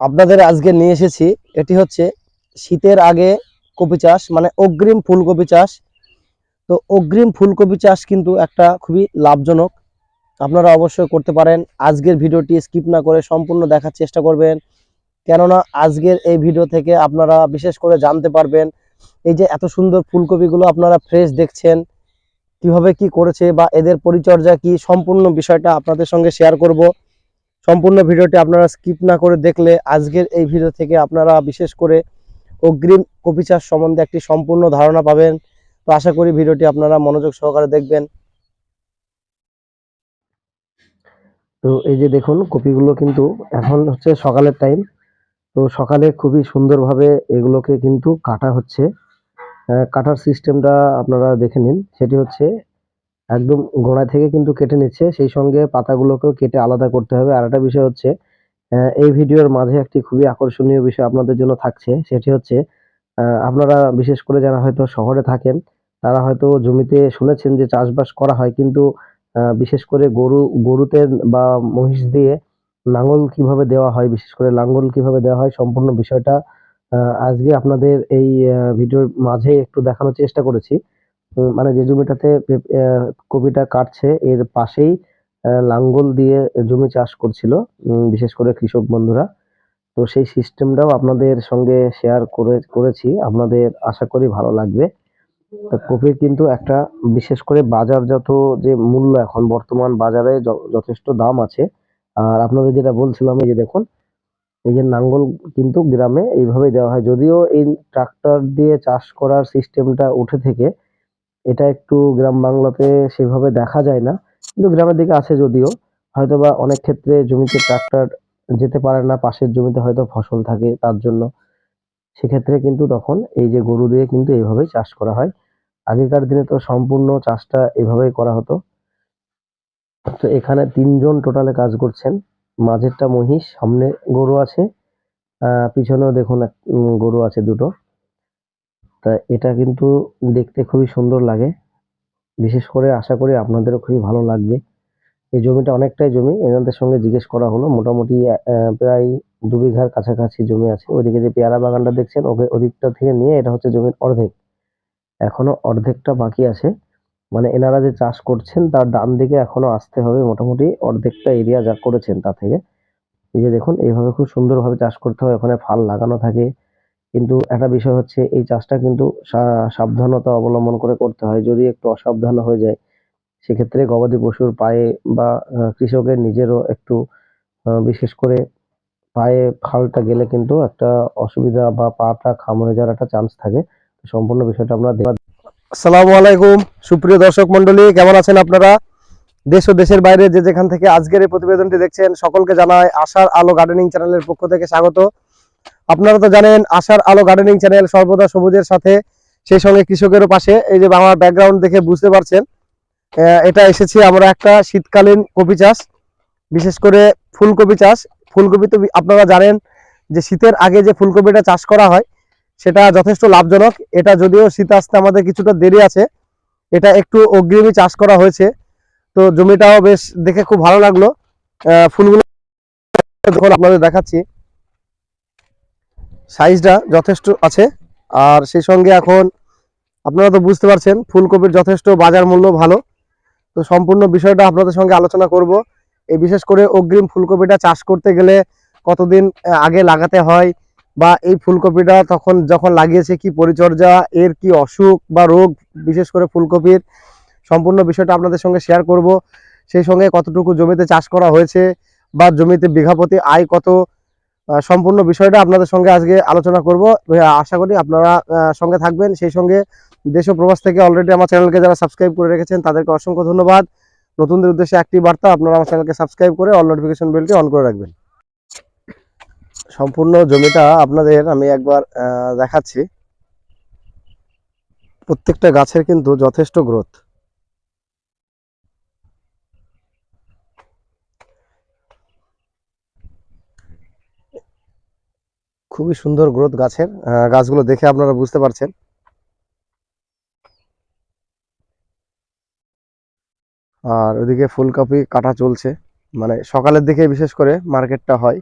আপনাদের আজকে নিয়ে এসেছি, এটি হচ্ছে শীতের আগে কপি চাষ মানে অগ্রিম ফুলকপি চাষ। তো অগ্রিম ফুলকপি চাষ কিন্তু একটা খুবই লাভজনক। আপনারা অবশ্যই করতে পারেন। আজকের ভিডিওটি স্কিপ না করে সম্পূর্ণ দেখার চেষ্টা করবেন। কেননা আজকের এই ভিডিও থেকে আপনারা বিশেষ করে জানতে পারবেন, এই যে এত সুন্দর ফুলকপিগুলো আপনারা ফ্রেশ দেখছেন, কীভাবে কি করেছে বা এদের পরিচর্যা কি, সম্পূর্ণ বিষয়টা আপনাদের সঙ্গে শেয়ার করব। সম্পূর্ণ ভিডিওটি আপনারা স্কিপ না করে দেখলে আজকের এই ভিডিও থেকে আপনারা বিশেষ করে অগ্রিম কপি চাষ সম্বন্ধে একটি সম্পূর্ণ ধারণা পাবেন। তো আশা করি ভিডিওটি আপনারা মনোযোগ সহকারে দেখবেন। তো এই যে দেখুন, কপিগুলো কিন্তু এখন হচ্ছে সকালের টাইম তো সকালে খুবই সুন্দরভাবে এগুলোকে কিন্তু কাটা হচ্ছে। কাটার সিস্টেমটা আপনারা দেখে নিন। সেটি হচ্ছে একদম গোড়া থেকে কিন্তু কেটে নিচ্ছে। সেই সঙ্গে পাতাগুলোকেও কেটে আলাদা করতে হবে। আর একটা বিষয় হচ্ছে এই ভিডিওর মাঝে একটি খুবই আকর্ষণীয় বিষয় আপনাদের জন্য থাকছে। সেটি হচ্ছে আপনারা বিশেষ করে যারা হয়তো শহরে থাকেন, তারা হয়তো জমিতে শুনেছেন যে চাষবাস করা হয়, কিন্তু বিশেষ করে গরু, গরুতে বা মহিষ দিয়ে লাঙ্গল কীভাবে দেওয়া হয়, বিশেষ করে লাঙ্গল কীভাবে দেওয়া হয়, সম্পূর্ণ বিষয়টা আজকে আপনাদের এই ভিডিওর মাঝে একটু দেখানোর চেষ্টা করেছি। মানে যে জমিটাতে কপিটা কাটছে, এর পাশেই লাঙ্গল দিয়ে জমি চাষ করছিল বিশেষ করে কৃষক বন্ধুরা। তো সেই সিস্টেমটাও আপনাদের সঙ্গে শেয়ার করে, করেছি, আপনাদের আশা করি ভালো লাগবে। কপির কিন্তু একটা বিশেষ করে বাজারজাত যে মূল্য এখন বর্তমান বাজারে যথেষ্ট দাম আছে। আর আপনাদের যেটা বলছিলাম, এই যে দেখুন, এই যে নাঙ্গল কিন্তু গ্রামে এইভাবে দেওয়া হয়। যদিও এই ট্রাক্টর দিয়ে চাষ করার সিস্টেমটা উঠে থেকে এটা একটু গ্রাম বাংলাতে সেভাবে দেখা যায় না, কিন্তু গ্রামের দিকে আছে যদিও। হয়তোবা অনেক ক্ষেত্রে জমিতে ট্রাক্টর যেতে পারে না, পাশের জমিতে হয়তো ফসল থাকে তার জন্য। সেক্ষেত্রে কিন্তু তখন এই যে গরু দিয়ে কিন্তু এইভাবেই চাষ করা হয়। আগেকার দিনে তো সম্পূর্ণ চাষটা এভাবেই করা হতো। তো এখানে তিনজন টোটালে কাজ করছেন। মাঝেরটা মহিষ, সামনে গরু আছে। পিছনেও দেখুন গরু আছে দুটো। তা এটা কিন্তু দেখতে খুবই সুন্দর লাগে। বিশেষ করে আশা করি আপনাদেরও খুবই ভালো লাগবে। এই জমিটা অনেকটাই জমি, এনাদের সঙ্গে জিজ্ঞেস করা হলো। মোটামুটি প্রায় দু বিঘার কাছাকাছি জমি আছে। ওইদিকে যে পেয়ারা বাগানটা দেখছেন, ওকে, ওদিকটা থেকে নিয়ে এটা হচ্ছে জমির অর্ধেক। এখনও অর্ধেকটা বাকি আছে। মানে এনারা যে চাষ করছেন, তার ডান দিকে এখনও আসতে হবে। মোটামুটি অর্ধেকটা এরিয়া যা করেছেন তা থেকে। এই যে দেখুন, এইভাবে খুব সুন্দরভাবে চাষ করতে হয়। ওখানে ফাল লাগানো থাকে। কিন্তু একটা বিষয় হচ্ছে এই চাষটা কিন্তু সাবধানতা অবলম্বন করে করতে হয়। যদি একটু অসাবধান হয়ে যায়, সেক্ষেত্রে গবাদি পশুর পায়ে বা কৃষকের নিজেরও একটু বিশেষ করে পায়ে ফালটা গেলে কিন্তু একটা অসুবিধা বা পাটা খাম হয়ে যাওয়ার একটা চান্স থাকে। সম্পূর্ণ বিষয়টা আমরা আসসালামু আলাইকুম। সুপ্রিয় দর্শক মন্ডলী কেমন আছেন আপনারা? দেশ ও দেশের বাইরে যে যেখান থেকে আজকের এই প্রতিবেদনটি দেখছেন, সকলকে জানায় আশার আলো গার্ডেনিং চ্যানেলের পক্ষ থেকে স্বাগত। আপনারা তো জানেন, আশার আলো গার্ডেনিং চ্যানেল সর্বদা সবুজের সাথে, সেই সঙ্গে কৃষকেরও পাশে। এই যে আমার ব্যাকগ্রাউন্ড দেখে বুঝতে পারছেন এটা এসেছি আমরা একটা শীতকালীন কপি চাষ, বিশেষ করে ফুলকপি চাষ। ফুলকপি তো আপনারা জানেন যে শীতের আগে যে ফুলকপিটা চাষ করা হয়, সেটা যথেষ্ট লাভজনক। এটা যদিও শীত আসতে আমাদের কিছুটা দেরি আছে, এটা একটু অগ্রিমই চাষ করা হয়েছে। তো জমিটাও বেশ দেখে খুব ভালো লাগল। ফুলগুলো যখন আপনাদের দেখাচ্ছি। সাইজটা যথেষ্ট আছে। আর সেই সঙ্গে এখন আপনারা তো বুঝতে পারছেন, ফুলকপির যথেষ্ট বাজার মূল্য ভালো। তো সম্পূর্ণ বিষয়টা আপনাদের সঙ্গে আলোচনা করব। এই বিশেষ করে অগ্রিম ফুলকপিটা চাষ করতে গেলে কতদিন আগে লাগাতে হয় বা এই ফুলকপিটা তখন যখন লাগিয়েছে কি পরিচর্যা, এর কি অসুখ বা রোগ, বিশেষ করে ফুলকপির, সম্পূর্ণ বিষয়টা আপনাদের সঙ্গে শেয়ার করব। সেই সঙ্গে কতটুকু জমিতে চাষ করা হয়েছে বা জমিতে বিঘা প্রতি আয় কত সম্পূর্ণ বিষয়টা আপনাদের সঙ্গে আজকে আলোচনা করব। আশা করি আপনারা সঙ্গে থাকবেন। সেই সঙ্গে দেশ ও প্রবাস থেকে অলরেডি আমার চ্যানেলকে যারা সাবস্ক্রাইব করে রেখেছেন, তাদেরকে অসংখ্য ধন্যবাদ। নতুনদের উদ্দেশ্যে একটি বার্তা, আপনারা আমার চ্যানেলকে সাবস্ক্রাইব করে অল নোটিফিকেশন বেলটি অন করে রাখবেন। সম্পূর্ণ জমিটা আপনাদের আমি একবার দেখাচ্ছি। প্রত্যেকটা গাছের কিন্তু যথেষ্ট গ্রোথ খুবই সুন্দর গ্রোথ গাছের গাছগুলো দেখে আপনারা বুঝতে পারছেন। আর ওদিকে ফুলকপি কাটা চলছে। মানে সকালের দিকে বিশেষ করে মার্কেটটা হয়।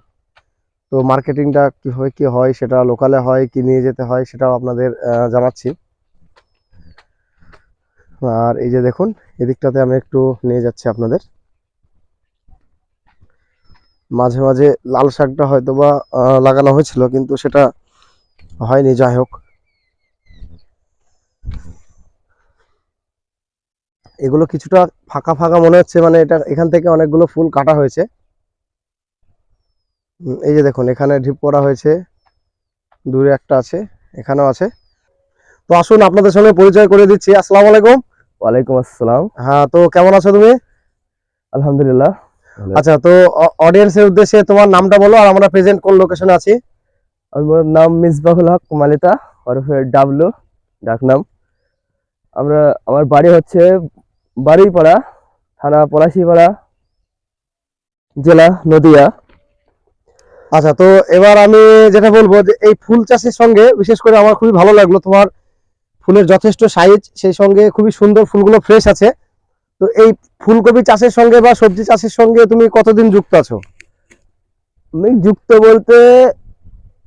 তো মার্কেটিংটা কীভাবে কি হয়, সেটা লোকালে হয়, কি নিয়ে যেতে হয়, সেটাও আপনাদের জানাচ্ছি। আর এই যে দেখুন, এদিকটাতে আমি একটু নিয়ে যাচ্ছি আপনাদের। মাঝে মাঝে লাল শাকটা হয়তো বা লাগানো হয়েছিল কিন্তু সেটা হয়নি যাই হোক। এগুলো কিছুটা ফাঁকা ফাঁকা মনে হচ্ছে মানে এটা এখান থেকে অনেকগুলো ফুল কাটা হয়েছে। এই যে দেখুন এখানে ঢিপ করা হয়েছে দূরে একটা আছে এখানেও আছে। তো আসুন আপনাদের সঙ্গে পরিচয় করে দিচ্ছি। আসসালামু আলাইকুম। ওয়ালাইকুম আসসালাম। হ্যাঁ তো কেমন আছো তুমি? আলহামদুলিল্লাহ। আচ্ছা তো অডিয়েন্সের উদ্দেশ্যে তোমার নামটা বলো আর আমরা প্রেজেন্ট কোন লোকেশনে আছি? আমার নাম মিসবাহুল হক মালিতা ওরফে ডাবলু ডাকনাম আমরা আমার বাড়ি হচ্ছে বারুইপাড়া থানা পলাশিপাড়া জেলা নদিয়া। আচ্ছা তো এবার আমি যেটা বলব যে এই ফুল চাষের সঙ্গে বিশেষ করে আমার খুবই ভালো লাগল তোমার ফুলের যথেষ্ট সাইজ সেই সঙ্গে খুবই সুন্দর ফুলগুলো ফ্রেশ আছে। তো এই ফুলকপি চাষের সঙ্গে বা সবজি চাষের সঙ্গে তুমি কতদিন যুক্ত আছো? আমি যুক্ত বলতে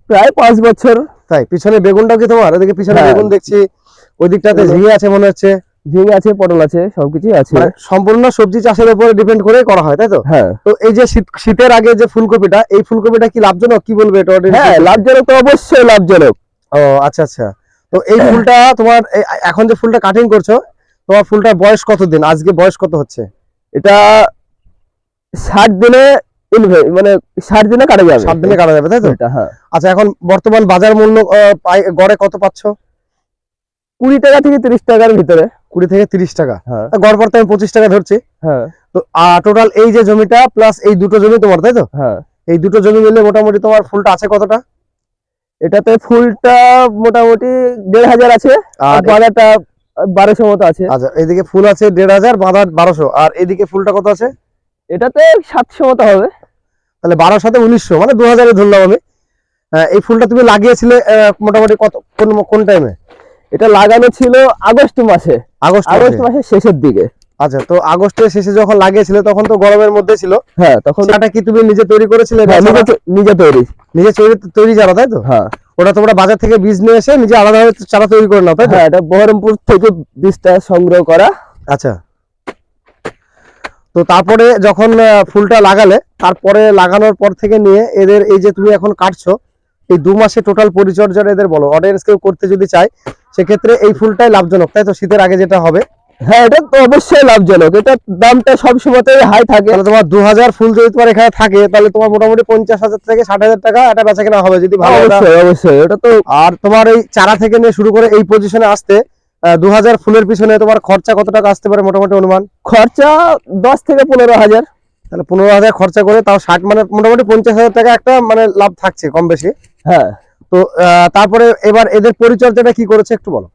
প্রায় পাঁচ বছর। তাই? পিছনে বেগুনটাও কি তোমার? ওদিকে পিছনে হ্যাঁ। বেগুন দেখছি ওই দিকটাতে ঝিঙে আছে মনে হচ্ছে। ঝিঙে আছে পটল আছে সবকিছুই আছে। মানে সম্পূর্ণ সবজি চাষের উপরে ডিপেন্ড করে করা হয় তাই তো? হ্যাঁ। তো এই যে শীত শীতের আগে যে ফুলকপিটা এই ফুলকপিটা কি লাভজনক? কি বলবে এটা হ্যাঁ লাভজনক তো অবশ্যই লাভজনক। ও আচ্ছা আচ্ছা। তো এই ফুলটা তোমার এখন যে ফুলটা কাটিং করছ তোমার ফুলটার বয়স কতদিন? আজকে বয়স কত হচ্ছে? এটা ষাট দিনে মানে ষাট দিনে কাটা যাবে। সাত দিনে কাটা যাবে তাই তো? হ্যাঁ। আচ্ছা এখন বর্তমান বাজার মূল্য গড়ে কত পাচ্ছ? কুড়ি টাকা থেকে তিরিশ টাকার ভিতরে। কুড়ি থেকে তিরিশ টাকা। হ্যাঁ। গড় পড়তে আমি পঁচিশ টাকা ধরছি। হ্যাঁ। তো টোটাল এই যে জমিটা প্লাস এই দুটো জমি তোমার তাই তো? হ্যাঁ। এই দুটো জমি মিলে মোটামুটি তোমার ফুলটা আছে কতটা? এটাতে ফুলটা মোটামুটি দেড় হাজার আছে। আর বাজারটা বারোশো মতো আছে। আচ্ছা এদিকে ফুল আছে দেড় হাজার বাঁধা বারোশো। আর এদিকে ফুলটা কত আছে? এটাতে সাতশো মতো হবে। তাহলে বারো সাথে উনিশশো মানে দু হাজারে ধরলাম আমি। এই ফুলটা তুমি লাগিয়েছিলে মোটামুটি কত কোন কোন টাইমে এটা লাগানো ছিল আগস্ট মাসে। আগস্ট আগস্ট মাসের শেষের দিকে। আচ্ছা তো আগস্টের শেষে যখন লাগিয়েছিলে তখন তো গরমের মধ্যে ছিল। হ্যাঁ তখন কি তুমি নিজে তৈরি করেছিলে? হ্যাঁ, নিজে তৈরি। নিজে তৈরি তৈরি চারা তাই তো? হ্যাঁ। ওটা তোমরা বাজার থেকে বীজ নিয়ে এসে নিজে আলাদাভাবে চারা তৈরি করে নাও তাই হ্যাঁ এটা বহরমপুর থেকে বীজটা সংগ্রহ করা। আচ্ছা। তো তারপরে যখন ফুলটা লাগালে তারপরে লাগানোর পর থেকে নিয়ে এদের এই যে তুমি এখন কাটছো এই দু মাসে টোটাল পরিচর্যাটা এদের বলো। অডিয়েন্স কেউ করতে যদি চায় সেক্ষেত্রে এই ফুলটাই লাভজনক তাই তো? শীতের আগে যেটা হবে। হ্যাঁ এটা তো অবশ্যই লাভজনক। এটা দামটা সব সময়তেই হাই থাকে। তাহলে তোমার দু হাজার ফুল যদি তোমার এখানে থাকে তাহলে তোমার মোটামুটি পঞ্চাশ হাজার থেকে ষাট হাজার টাকা একটা বেচা কেনা হবে যদি ভালো অবশ্যই অবশ্যই এটা তো আর তোমার এই চারা থেকে নিয়ে শুরু করে এই পজিশনে আসতে দু হাজার ফুলের পিছনে তোমার খরচা কত টাকা আসতে পারে মোটামুটি অনুমান? খরচা দশ থেকে পনেরো হাজার। তাহলে পনেরো হাজার খরচা করে তাও ষাট মানে মোটামুটি পঞ্চাশ হাজার টাকা একটা মানে লাভ থাকছে কম বেশি। হ্যাঁ। তো আহ, তারপরে এবার এদের পরিচর্যাটা কি করেছে একটু বলো।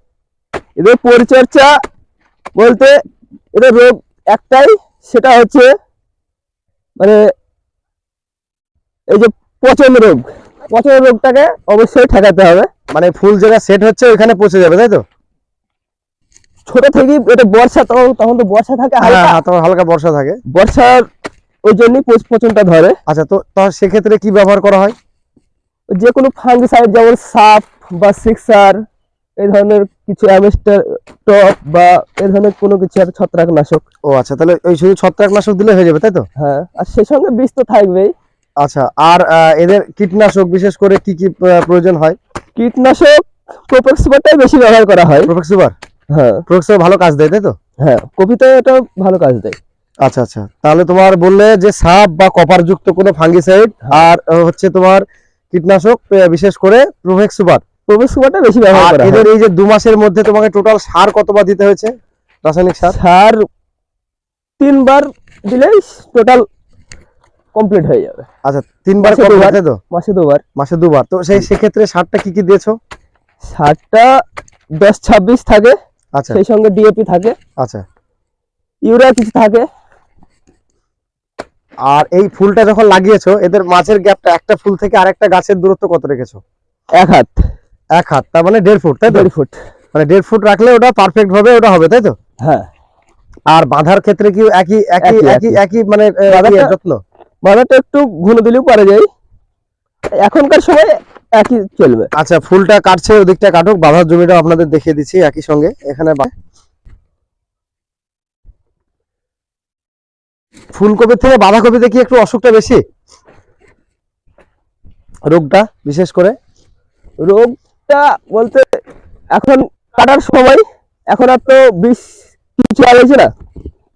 এদের পরিচর্যা বলতে এটা রোগ একটাই সেটা হচ্ছে মানে এই যে পচন রোগ। পচন রোগটাকে অবশ্যই ঠেকাতে হবে। মানে ফুল যেটা সেট হচ্ছে ওইখানে পচে যাবে তাই তো? ছোট থেকেই এটা বর্ষা তখন তখন তো বর্ষা থাকে হ্যাঁ হালকা। হ্যাঁ, তোমার হালকা বর্ষা থাকে। বর্ষার ওই জন্যই পচনটা ধরে। আচ্ছা তো তো সেক্ষেত্রে কি ব্যবহার করা হয়? যে কোনো ফাঙ্গিসাইড যেমন সাপ বা সিক্সার এই ধরনের কিছু অ্যামেস্টার টপ বা এই ধরনের কোনো কিছু একটা ছত্রাকনাশক। ও আচ্ছা তাহলে ওই শুধু ছত্রাকনাশক দিলে হয়ে যাবে তাই তো? হ্যাঁ আর সেই সঙ্গে বিষ তো থাকবেই। আচ্ছা আর আহ, এদের কীটনাশক বিশেষ করে কি কি আহ, প্রয়োজন হয়? কীটনাশক প্রোপেক্সিবারটাই বেশি ব্যবহার করা হয়। প্রোফেক্সিভার হ্যাঁ। প্রোফেক্সিভার ভালো কাজ দেয় তাই তো? হ্যাঁ কপিতে এটা ভালো কাজ দেয়। আচ্ছা আচ্ছা তাহলে তোমার বললে যে সাপ বা কপার যুক্ত কোনো ফাঙ্গিসাইড আর আহ, হচ্ছে তোমার কীটনাশক আহ, বিশেষ করে প্রোফেক্সিভার প্রোপেক্সিবারটা বেশি ব্যবহার আর করা এদের এই যে দু মাসের মধ্যে তোমাকে টোটাল সার কতবার দিতে হয়েছে? রাসায়নিক সার? সার তিনবার দিলেই টোটাল কমপ্লিট হয়ে যাবে। আচ্ছা তিনবার মাসে কত দুবার। তো? মাসে দুবার। মাসে দুবার। তো সেই সেক্ষেত্রে সারটা কি কি দিয়েছ? সারটা দশ ছাব্বিশ থাকে আচ্ছা। সেই সঙ্গে ডিএপি থাকে আচ্ছা। ইউরিয়া কিছু থাকে। আর এই ফুলটা যখন লাগিয়েছো এদের মাঝের গ্যাপটা একটা ফুল থেকে আরেকটা গাছের দূরত্ব কত রেখেছো? এক হাত। এক হাত তার মানে দেড় ফুট তাই দেড় ফুট। মানে দেড় ফুট রাখলে ওটা পারফেক্ট ভাবে ওটা হবে তাই তো? হ্যাঁ। আর বাঁধার ক্ষেত্রে কি একই একই একই, একই মানে ইয়ে, যত্ন? বাঁধাটা একটু ঘুনে দিলেও পারা যায়। এখনকার সময় একই চলবে। আচ্ছা ফুলটা কাটছে ওদিকটা কাটুক বাঁধার জমিটা আপনাদের দেখিয়ে দিচ্ছি একই সঙ্গে এখানে ফুলকপির থেকে বাঁধাকপিতে কি একটু অসুখটা বেশি? রোগটা বিশেষ করে? রোগটা বলতে এখন কাটার সময় এখন আর তো বিষ কিছু হয়েছে না।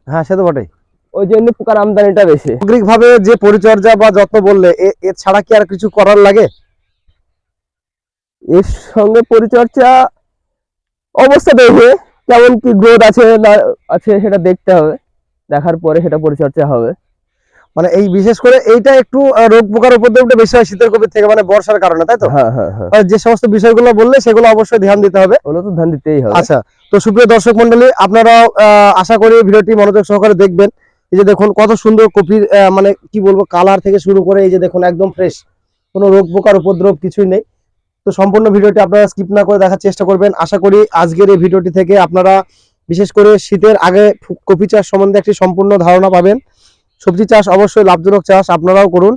হ্যাঁ সে তো বটেই। ওই জন্য পোকার আমদানিটা বেশি। সামগ্রিক ভাবে যে পরিচর্যা বা যত্ন বললে এ- এর ছাড়া কি আর কিছু করার লাগে? এর সঙ্গে পরিচর্যা অবস্থা দেখে কেমন কি গ্রোথ আছে না আছে সেটা দেখতে হবে। দেখার পরে সেটা পরিচর্যা হবে। মানে এই বিশেষ করে এইটা একটু রোগ পোকার উপদ্রবটা বেশি হয় শীতের কপির থেকে মানে বর্ষার কারণে তাই তো? হ্যাঁ হ্যাঁ হ্যাঁ। যে সমস্ত বিষয়গুলো বললে সেগুলো অবশ্যই ধ্যান দিতে হবে। ওগুলো তো ধ্যান দিতেই হবে। আচ্ছা তো সুপ্রিয় দর্শক মন্ডলী আপনারাও আহ, আশা করি ভিডিওটি মনোযোগ সহকারে দেখবেন। এই যে দেখুন কত সুন্দর কপির মানে কি বলব কালার থেকে শুরু করে এই যে দেখুন একদম ফ্রেশ কোনো রোগ পোকার উপদ্রব কিছুই নেই। তো সম্পূর্ণ ভিডিওটি আপনারা স্কিপ না করে দেখার চেষ্টা করবেন। আশা করি আজকের এই ভিডিওটি থেকে আপনারা বিশেষ করে শীতের আগে কপি চাষ সম্বন্ধে একটি সম্পূর্ণ ধারণা পাবেন। সবজি চাষ অবশ্যই লাভজনক চাষ আপনারাও করুন।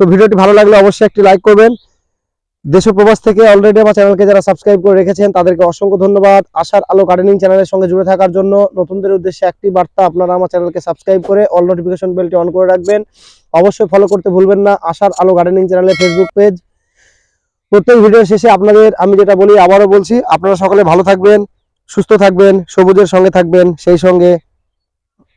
তো ভিডিওটি ভালো লাগলে অবশ্যই একটি লাইক করবেন। দেশ প্রবাস থেকে অলরেডি আমার চ্যানেলকে যারা সাবস্ক্রাইব করে রেখেছেন, তাদেরকে অসংখ্য ধন্যবাদ। আশার আলো গার্ডেনিং চ্যানেলের সঙ্গে জুড়ে থাকার জন্য নতুনদের উদ্দেশ্যে একটি বার্তা আপনারা আমার চ্যানেলকে সাবস্ক্রাইব করে অল নোটিফিকেশন বেলটি অন করে রাখবেন। অবশ্যই ফলো করতে ভুলবেন না। আশার আলো গার্ডেনিং চ্যানেলের ফেসবুক পেজ প্রত্যেক ভিডিও শেষে আপনাদের, আমি যেটা বলি, আবারও বলছি, আপনারা সকলে ভালো থাকবেন, সুস্থ থাকবেন, সবুজের সঙ্গে থাকবেন, সেই সঙ্গে